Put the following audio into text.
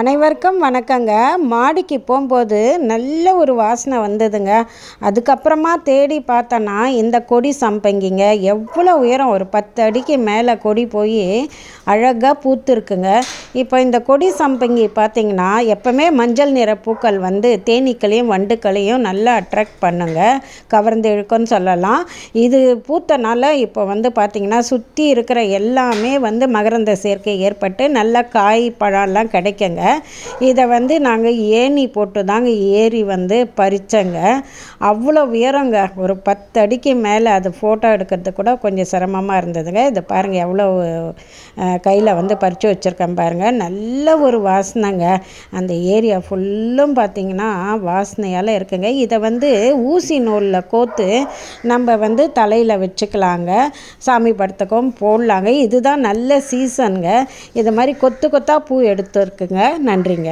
அனைவருக்கும் வணக்கங்க. மாடிக்கு போகும்போது நல்ல ஒரு வாசனை வந்ததுங்க. அதுக்கப்புறமா தேடி பார்த்தோன்னா இந்த கொடி சம்பங்கிங்க. எவ்வளோ உயரம்? ஒரு பத்து அடிக்கு மேலே கொடி போய் அழகாக பூத்துருக்குங்க. இப்போ இந்த கொடி சம்பங்கி பார்த்திங்கன்னா எப்போவுமே மஞ்சள் நிற பூக்கள் வந்து தேனீக்களையும் வண்டுக்களையும் நல்லா அட்ராக்ட் பண்ணுங்க. கவர்ந்து இழுக்கும்னு சொல்லலாம். இது பூத்தனால இப்போ வந்து பார்த்திங்கன்னா சுற்றி இருக்கிற எல்லாமே வந்து மகரந்த சேர்க்கை ஏற்பட்டு நல்ல காய் பழம்லாம் கிடைக்குங்க. இதை வந்து நாங்கள் ஏணி போட்டு தாங்க ஏறி வந்து பறித்தங்க அவ்வளோ உயரங்க. ஒரு பத்து அடிக்கு மேலே அது ஃபோட்டோ எடுக்கிறது கூட கொஞ்சம் சிரமமாக இருந்ததுங்க. இதை பாருங்கள் எவ்வளோ கையில் வந்து பறித்து வச்சுருக்கேன் பாருங்கள் நல்ல ஒரு வாசனைங்க. அந்த ஏரியா ஃபுல்லும் பார்த்திங்கன்னா வாசனையால் இருக்குங்க. இதை வந்து ஊசி நூலில் கோத்து நம்ம வந்து தலையில் வச்சுக்கலாங்க. சாமி படத்துக்கும் போடலாங்க. இதுதான் நல்ல சீசனுங்க இது மாதிரி கொத்து கொத்தாக பூ எடுத்துருக்குங்க. நன்றிங்க.